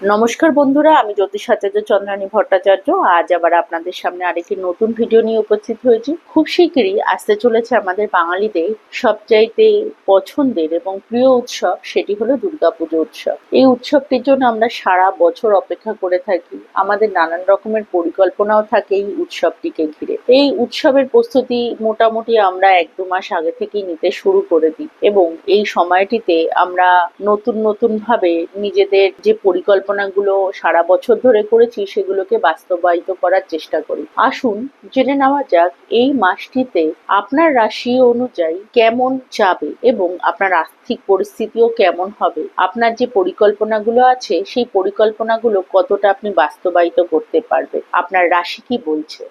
নমস্কার বন্ধুরা, আমি জ্যোতিষাচার্য চন্দ্রানী ভট্টাচার্য। আজ আবার আপনাদের সামনে আরেকটি নতুন ভিডিও নিয়ে উপস্থিত হয়েছি। খুব শীঘ্রই আসতে চলেছে আমাদের বাঙালিদের সবচাইতে পছন্দের এবং প্রিয় উৎসব, সেটি হলো দুর্গাপুজো উৎসব। এই উৎসবটির জন্য আমরা সারা বছর অপেক্ষা করে থাকি। আমাদের নানান রকমের পরিকল্পনাও থাকে এই উৎসবটিকে ঘিরে। এই উৎসবের প্রস্তুতি মোটামুটি আমরা এক দু মাস আগে থেকেই নিতে শুরু করে দিই এবং এই সময়টিতে আমরা নতুন নতুন ভাবে নিজেদের যে পরিকল্পনাগুলো সারা বছর ধরে করেছি, সেগুলোকে বাস্তবায়িত করার চেষ্টা করি। আসুন, জেনে নেওয়া যাক এই মাসটিতে আপনার রাশি অনুযায়ী কেমন যাবে এবং আপনার আর্থিক পরিস্থিতিও কেমন হবে? আপনার যে পরিকল্পনাগুলো আছে, সেই পরিকল্পনাগুলো কতটা আপনি বাস্তবায়িত করতে পারবে আপনার রাশি কি বলছে?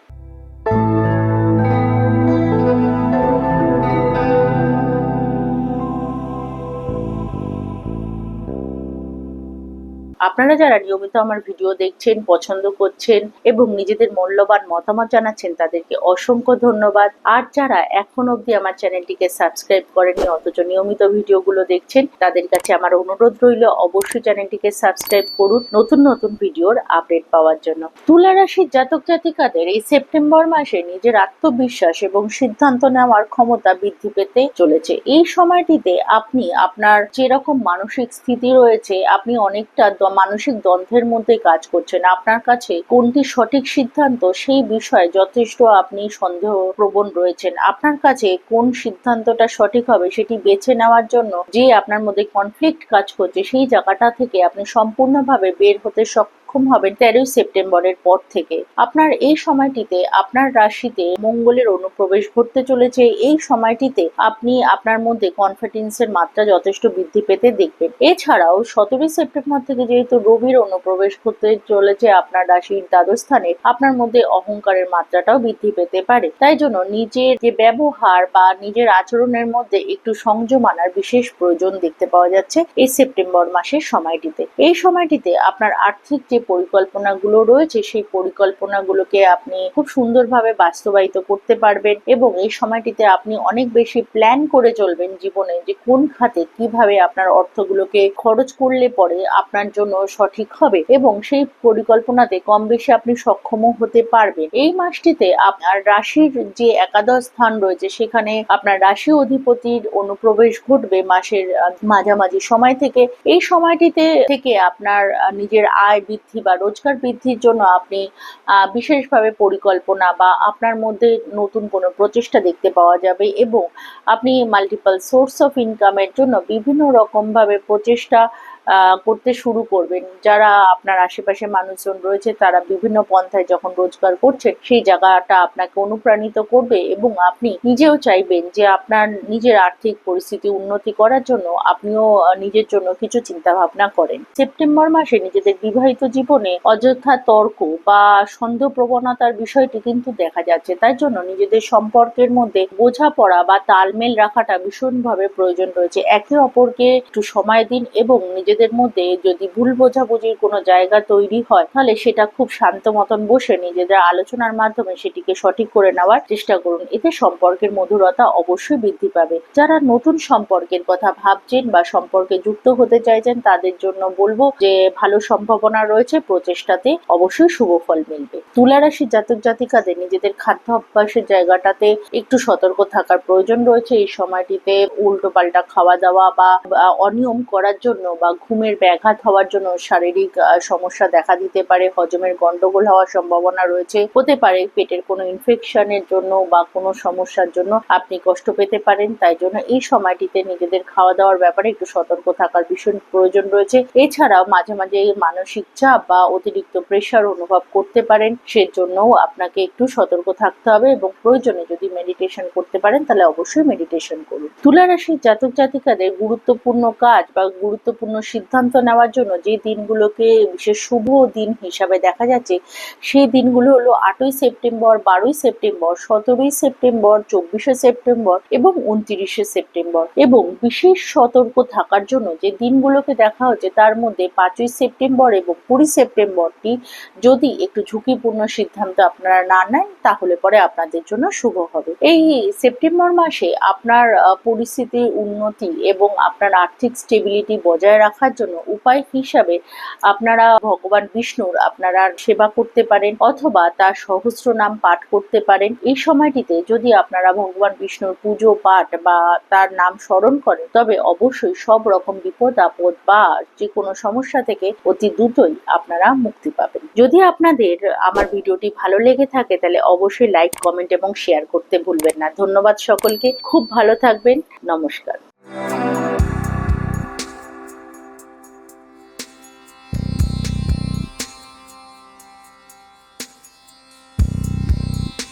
আপনারা যারা নিয়মিত আমার ভিডিও দেখছেন, পছন্দ করছেন এবং নিজেদের মূল্যবান মতামত জানাচ্ছেন, তাদেরকে অসংখ্য ধন্যবাদ। আর যারা এখন অবধি আমার চ্যানেলটিকে সাবস্ক্রাইব করেনি অথচ নিয়মিত ভিডিওগুলো দেখছেন, তাদের কাছে আমার অনুরোধ রইল, অবশ্যই চ্যানেলটিকে সাবস্ক্রাইব করুন নতুন নতুন ভিডিওর আপডেট পাওয়ার জন্য। তুলা রাশির জাতক জাতিকাদের এই সেপ্টেম্বর মাসে নিজের আত্মবিশ্বাস এবং সিদ্ধান্ত নেওয়ার ক্ষমতা বৃদ্ধি পেতে চলেছে। এই সময়টিতে আপনি আপনার যেরকম মানসিক স্থিতি রয়েছে, আপনি অনেকটা মানসিক দ্বন্দ্বের মধ্যে কাজ করছেন। আপনার কাছে কোনটি সঠিক সিদ্ধান্ত? সেই বিষয়ে যথেষ্ট আপনি সন্দেহ প্রবণ রয়েছেন। আপনার কাছে কোন সিদ্ধান্তটা সঠিক হবে সেটি বেছে নেওয়ার জন্য যে আপনার মধ্যে কনফ্লিক্ট কাজ করছে, সেই জায়গাটা থেকে আপনি সম্পূর্ণভাবে বের হতে সক্ষম হবেন তেরোই সেপ্টেম্বরের পর থেকে। আপনার এই সময়টিতে আপনার রাশিতে মঙ্গলের অনুপ্রবেশ ঘটতে চলেছে। এই সময়টিতে আপনি আপনার মধ্যে কনফিডেন্সের মাত্রা যথেষ্ট বৃদ্ধি পেতে দেখবেন। এছাড়াও সতেরোই সেপ্টেম্বর থেকে যেহেতু রবির অনুপ্রবেশ করতে চলেছে আপনার রাশির দ্বাদশ স্থানে, আপনার মধ্যে অহংকারের মাত্রাটাও বৃদ্ধি পেতে পারে। তাই জন্য নিজের যে ব্যবহার বা নিজের আচরণের মধ্যে একটু সংযম আনার বিশেষ প্রয়োজন দেখতে পাওয়া যাচ্ছে এই সেপ্টেম্বর মাসের সময়টিতে। এই সময়টিতে আপনার আর্থিক যে পরিকল্পনাগুলো রয়েছে, সেই পরিকল্পনাগুলোকে আপনি খুব সুন্দরভাবে বাস্তবায়িত করতে পারবেন এবং এই সময়টিতে আপনি অনেক বেশি প্ল্যান করে চলবেন জীবনে যে কোন খাতে কীভাবে আপনার অর্থগুলোকে খরচ করলে পরে আপনার জন্য সঠিক হবে এবং সেই পরিকল্পনাতে কম বেশি আপনি সক্ষমও হতে পারবেন। এই মাসটিতে আপনার রাশির যে একাদশ স্থান রয়েছে, সেখানে আপনার রাশি অধিপতির অনুপ্রবেশ ঘটবে মাসের মাঝামাঝি সময় থেকে। এই সময়টিতে থেকে আপনার নিজের আয় বৃদ্ধি বা রোজগার বৃদ্ধির জন্য আপনি বিশেষভাবে পরিকল্পনা বা আপনার মধ্যে নতুন কোনো প্রচেষ্টা দেখতে পাওয়া যাবে এবং আপনি মাল্টিপল সোর্স অফ ইনকামের জন্য বিভিন্ন রকমভাবে প্রচেষ্টা করতে শুরু করবেন। যারা আপনার আশেপাশে মানুষজন রয়েছে, তারা বিভিন্ন পন্থায় যখন রোজগার করছে সেই জায়গাটা আপনাকে অনুপ্রাণিত করবে এবং আপনি নিজেও চাইবেন যে আপনার নিজের আর্থিক পরিস্থিতি উন্নতি করার জন্য আপনিও নিজের জন্য কিছু চিন্তা ভাবনা করেন। সেপ্টেম্বর মাসে নিজেদের বিবাহিত জীবনে অযথা তর্ক বা সন্দেহ প্রবণতার বিষয়টি কিন্তু দেখা যাচ্ছে। তাই জন্য নিজেদের সম্পর্কের মধ্যে বোঝাপড়া বা তালমেল রাখাটা ভীষণভাবে প্রয়োজন রয়েছে। একে অপরকে একটু সময় দিন এবং নিজেদের মধ্যে যদি ভুল বোঝাবুঝির কোনো জায়গা তৈরি হয়, তাহলে সেটা খুব শান্ত মতন বসে নিজেদের আলোচনার মাধ্যমে সেটিকে সঠিক করে নেওয়ার চেষ্টা করুন। এতে সম্পর্কের মধুরতা অবশ্যই বৃদ্ধি পাবে। যারা নতুন সম্পর্কের কথা ভাবছেন বা সম্পর্কে যুক্ত হতে চাইছেন, তাদের জন্য বলব যে, ভালো সম্ভাবনা রয়েছে, প্রচেষ্টাতে অবশ্যই শুভ ফল মিলবে। তুলা রাশির জাতক জাতিকাদের নিজেদের খাদ্য অভ্যাসের জায়গাটাতে একটু সতর্ক থাকার প্রয়োজন রয়েছে। এই সময়টিতে উল্টো পাল্টা খাওয়া দাওয়া বা অনিয়ম করার জন্য বা ঘুমের ব্যাঘাত হওয়ার জন্য শারীরিক সমস্যা দেখা দিতে পারে, হজমের গন্ডগোল হওয়ার সম্ভাবনা রয়েছে। হতে পারে পেটের কোনো ইনফেকশনের জন্য বা কোনো সমস্যার জন্য আপনি কষ্ট পেতে পারেন। তাই জন্য এই সময়টিতে নিজেদের খাওয়া দাওয়ার ব্যাপারে একটু সতর্ক থাকার ভীষণ প্রয়োজন রয়েছে। এছাড়াও মাঝে মাঝে মানসিক চাপ বা অতিরিক্ত প্রেশার অনুভব করতে পারেন। সেজন্যও আপনাকে একটু সতর্ক থাকতে হবে এবং প্রয়োজনে যদি মেডিটেশন করতে পারেন, তাহলে অবশ্যই মেডিটেশন করুন। তুলা রাশির জাতক জাতিকাদের গুরুত্বপূর্ণ কাজ বা গুরুত্বপূর্ণ সিদ্ধান্ত নেওয়ার জন্য যে দিনগুলোকে বিশেষ শুভ দিন হিসাবে দেখা যাচ্ছে, সেই দিনগুলো হলো আটই সেপ্টেম্বর, বারোই সেপ্টেম্বর, সতেরোই সেপ্টেম্বর, চব্বিশে সেপ্টেম্বর এবং উনত্রিশে সেপ্টেম্বর। এবং বিশেষ সতর্ক থাকার জন্য যে দিনগুলোকে দেখা হচ্ছে, তার মধ্যে পাঁচই সেপ্টেম্বর এবং কুড়ি সেপ্টেম্বরটি যদি একটু ঝুঁকিপূর্ণ সিদ্ধান্ত আপনারা না নেন, তাহলে পরে আপনাদের জন্য শুভ হবে। এই সেপ্টেম্বর মাসে আপনার পরিস্থিতির উন্নতি এবং আপনার আর্থিক স্টেবিলিটি বজায় রাখার রাখার জন্য উপায় হিসাবে আপনারা ভগবান বিষ্ণুর আপনারা সেবা করতে পারেন অথবা তার সহস্র নাম পাঠ করতে পারেন। এই সময়টিতে যদি আপনারা ভগবান বিষ্ণুর পুজো, পাঠ বা তার নাম স্মরণ করেন, তবে অবশ্যই সব রকম বিপদ, আপদ বা যে কোনো সমস্যা থেকে অতি দ্রুতই আপনারা মুক্তি পাবেন। যদি আপনাদের আমার ভিডিওটি ভালো লেগে থাকে, তাহলে অবশ্যই লাইক, কমেন্ট এবং শেয়ার করতে ভুলবেন না। ধন্যবাদ সকলকে। খুব ভালো থাকবেন। নমস্কার।